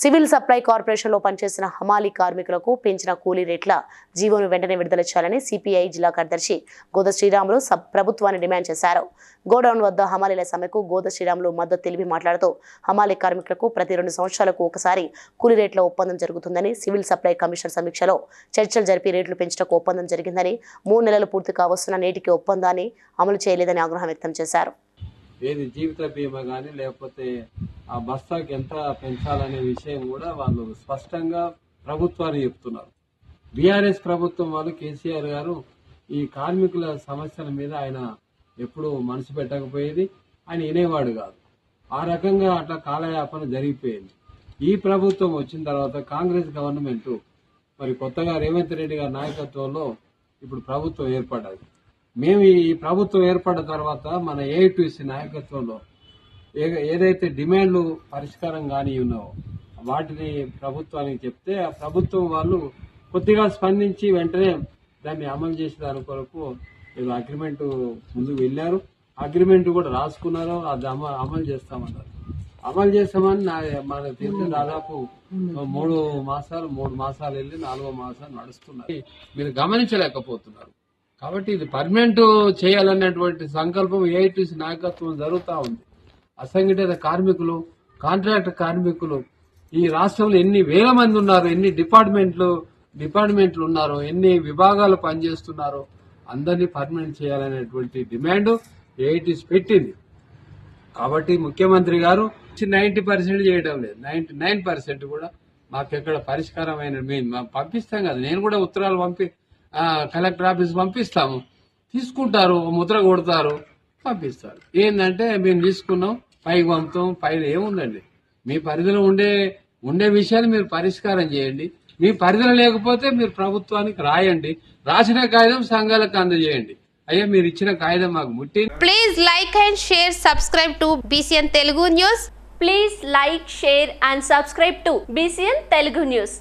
Civil supply కార్పొరేషన్లో పనిచేసిన హమాలీ కార్మికులకు పెంచిన కూలీ రేట్ల జీవోను వెంటనే విడుదల చేయాలని సిపిఐ జిల్లా కార్యదర్శి గోద శ్రీరాములు సబ్ ప్రభుత్వాన్ని డిమాండ్ చేశారు. గోడౌన్ వద్ద హమాలీల సమ్మెకు గోద శ్రీరాములు మద్దతు తెలిపి మాట్లాడుతూ హమాలీ కార్మికులకు ప్రతి రెండు సంవత్సరాలకు ఒకసారి కూలీ రేట్ల ఒప్పందం జరుగుతుందని సివిల్ సప్లై కమిషన్ సమీక్షలో చర్చలు జరిపి రేట్లు పెంచడానికి ఒప్పందం జరిగిందని మూడు నెలలు పూర్తి కావస్తున్న నేటికి ఒప్పందాన్ని అమలు చేయలేదని ఆగ్రహం వ్యక్తం చేశారు. ఏది జీవిత బీమా కానీ లేకపోతే ఆ బస్తాకి ఎంత పెంచాలనే విషయం కూడా వాళ్ళు స్పష్టంగా ప్రభుత్వాన్ని చెప్తున్నారు. బీఆర్ఎస్ ప్రభుత్వం వాళ్ళు కేసీఆర్ గారు ఈ కార్మికుల సమస్యల మీద ఆయన ఎప్పుడు మనసు పెట్టకపోయేది. ఆయన వినేవాడు కాదు. ఆ రకంగా అట్లా కాలయాపన జరిగిపోయింది. ఈ ప్రభుత్వం వచ్చిన తర్వాత కాంగ్రెస్ గవర్నమెంట్ మరి కొత్తగా రేవంత్ రెడ్డి గారి నాయకత్వంలో ఇప్పుడు ప్రభుత్వం ఏర్పడ్డది. మేము ఈ ప్రభుత్వం ఏర్పడిన తర్వాత మన ఏఐటీసీ నాయకత్వంలో ఏ- ఏదైతే డిమాండ్లు పరిష్కారం కాని ఉన్నావో వాటిని ప్రభుత్వానికి చెప్తే ఆ ప్రభుత్వం వాళ్ళు కొద్దిగా స్పందించి వెంటనే దాన్ని అమలు చేసే దాని కొరకు ఏదో అగ్రిమెంట్ ముందుకు వెళ్ళారు. అగ్రిమెంట్ కూడా రాసుకున్నారు. అది అమ- అమలు చేస్తామన్నారు. అమలు చేస్తామని నా మనకు తెలిసి దాదాపు మూడు మాసాలు మూడు మాసాలు వెళ్ళి నాలుగో మాసాలు నడుస్తున్నాయి మీరు గమనించలేకపోతున్నారు. కాబట్టి ఇది పర్మనెంట్ చేయాలనేటువంటి సంకల్పం ఏఐటీసీ నాయకత్వం జరుగుతూ ఉంది. అసంఘటిత కార్మికులు కాంట్రాక్ట్ కార్మికులు ఈ రాష్ట్రంలో ఎన్ని వేల మంది ఉన్నారు ఎన్ని డిపార్ట్మెంట్లు డిపార్ట్మెంట్లు ఉన్నారు ఎన్ని విభాగాలు పనిచేస్తున్నారు అందరినీ పర్మనెంట్ చేయాలనేటువంటి డిమాండ్ ఏఐటీసీ పెట్టింది. కాబట్టి ముఖ్యమంత్రి గారు నైన్టీ పర్సెంట్ చేయడం లేదు. నైన్టీ నైన్ పర్సెంట్ కూడా మాకు ఎక్కడ పరిష్కారమైన మేము పంపిస్తాం కదా నేను కూడా ఉత్తరాలు పంపి కలెక్టర్ ఆఫీస్ పంపిస్తాము. తీసుకుంటారు ముద్ర కొడతారు పంపిస్తారు. ఏంటంటే మేము తీసుకున్నాం పైకి పంపుతాం పైన ఏముందండి? మీ పరిధిలో ఉండే ఉండే విషయాన్ని మీరు పరిష్కారం చేయండి. మీ పరిధిలో లేకపోతే మీరు ప్రభుత్వానికి రాయండి. రాసిన కాగితం సంఘాలకు అందజేయండి. అయ్యా మీరు ఇచ్చిన కాగితం మాకు ముట్టి please like and share subscribe to BCN Telugu news please like share and subscribe to BCN Telugu news